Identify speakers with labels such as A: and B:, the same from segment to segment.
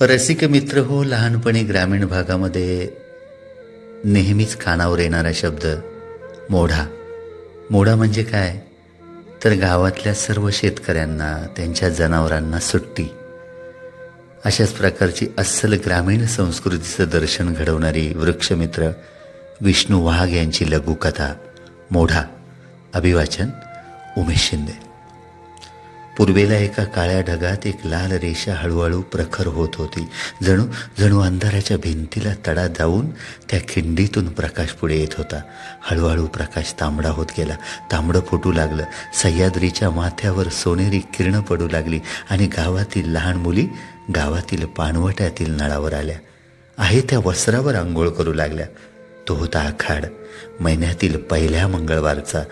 A: रसिक मित्र हो लहानपणी ग्रामीण भागामध्ये नेहमीच कानावर येणारा शब्द मोढा. मोढा म्हणजे काय? तर गावातल्या सर्व शेतकऱ्यांना त्यांच्या जनावरांना सुट्टी. अशाच प्रकारची अस्सल ग्रामीण संस्कृतीचं दर्शन घडवणारी वृक्षमित्र विष्णू वाघ यांची लघुकथा मोढा. अभिवाचन उमेश शिंदे. पूर्वेला एका काळ्या ढगात एक लाल रेषा हळूहळू प्रखर होत होती. जणू जणू अंधाराच्या भिंतीला तडा जाऊन त्या खिंडीतून प्रकाश पुढे येत होता. हळूहळू प्रकाश तांबडा होत गेला. तांबडं फुटू लागलं. सह्याद्रीच्या माथ्यावर सोनेरी किरणं पडू लागली आणि गावातील लहान मुली गावातील पाणवट्यातील नळावर आल्या. आहे त्या वस्त्रावर आंघोळ करू लागल्या. तो होता आखाड. महिन्यातील पहिल्या मंगळवारचा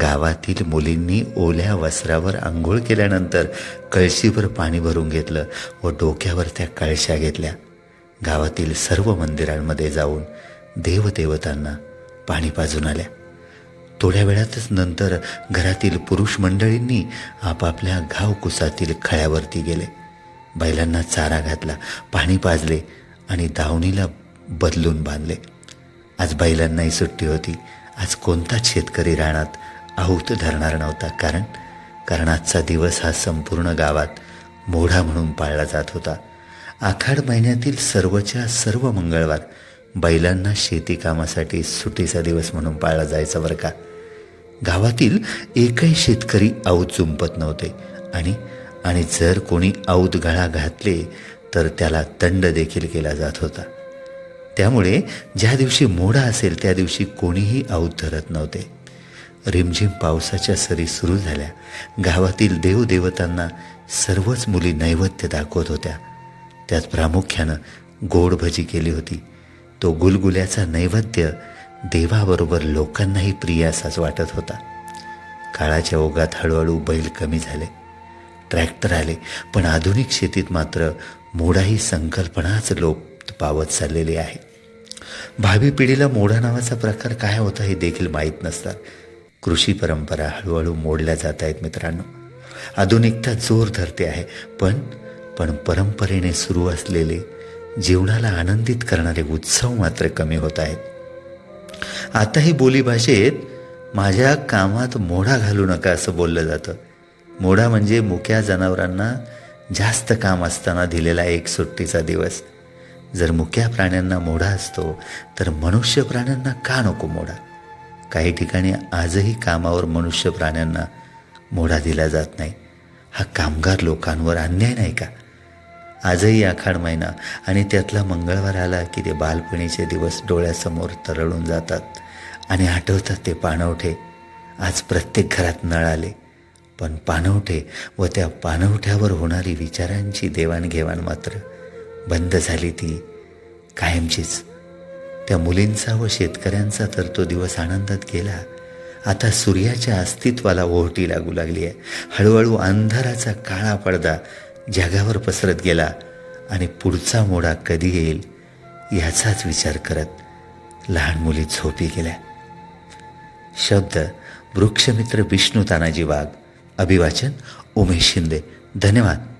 A: गावातील मुलींनी ओल्या वस्त्रावर आंघोळ केल्यानंतर कळशीवर पाणी भरून घेतलं व डोक्यावर त्या कळशा घेतल्या. गावातील सर्व मंदिरांमध्ये जाऊन देवदेवतांना पाणी पाजून आल्या. थोड्या वेळातच नंतर घरातील पुरुष मंडळींनी आपापल्या घावकुसातील खळ्यावरती गेले. बैलांना चारा घातला पाणी पाजले आणि दावणीला बदलून बांधले. आज बैलांनाही सुट्टी होती. आज कोणताच शेतकरी राहण्यात आहूत धरणार नव्हता. कारण कारण आजचा दिवस हा संपूर्ण गावात मोढा म्हणून पाळला जात होता. आखाड महिन्यातील सर्वच्या सर्व मंगळवार बैलांना शेती कामासाठी सुट्टीचा दिवस म्हणून पाळला जायचा बरं का? गावातील एकही शेतकरी आऊत चुंपत नव्हते. आणि आणि जर कोणी आऊत गळा घातले तर त्याला दंड देखील केला जात होता. त्यामुळे ज्या दिवशी मोडा असेल त्या दिवशी कोणीही आऊत धरत नव्हते. रिमझिम पावसाच्या सरी सुरू झाल्या. गावातील देवदेवतांना सर्वच मुली नैवेद्य दाखवत होत्या. त्यात प्रामुख्यानं गोड भजी केली होती. तो गुलगुल्याचा नैवेद्य देवाबरोबर लोकांनाही प्रिय असाच वाटत होता. काळाच्या ओघात हळूहळू बैल कमी झाले. ट्रॅक्टर आले पण आधुनिक शेतीत मात्र मोडाही संकल्पनाच लोक पावत चाललेली आहे. भावी पिढीला मोढा नावाचा प्रकार काय होता हे देखील माहीत नसतात. कृषी परंपरा हळूहळू मोडल्या जात आहेत मित्रांनो. आधुनिकता जोर धरते आहे पण पण परंपरेने सुरू असलेले जीवनाला आनंदित करणारे उत्सव मात्र कमी होत आहेत. आताही बोलीभाषेत माझ्या कामात मोढा घालू नका असं बोललं जातं. मोढा म्हणजे मुक्या जनावरांना जास्त काम असताना दिलेला एक सुट्टीचा दिवस. जर मुक्या प्राण्यांना मोढा असतो तर मनुष्य प्राण्यांना का नको मोढा काही ठिकाणी आजही कामावर मनुष्य प्राण्यांना मोढा दिला जात नाही. हा कामगार लोकांवर अन्याय नाही का? आजही आखाड महिना आणि त्यातला मंगळवार आला की ते बालपणीचे दिवस डोळ्यासमोर तरळून जातात आणि आठवतात ते पाणवठे आज प्रत्येक घरात नळ आले पण पाणवठे व त्या पाणवठ्यावर होणारी विचारांची देवाणघेवाण मात्र बंद झाली ती. कायमचीच. त्या मुलींचा व शेतकऱ्यांचा तर तो दिवस आनंदात गेला. आता सूर्याच्या अस्तित्वाला ओहटी लागू लागली आहे हळूहळू अंधाराचा काळा पडदा जगावर पसरत गेला आणि पुढचा मोडा कधी येईल याचाच विचार करत लहान मुली झोपी गेल्या. शब्द वृक्षमित्र विष्णू तानाजी वाघ. अभिवाचन उमेश शिंदे. धन्यवाद.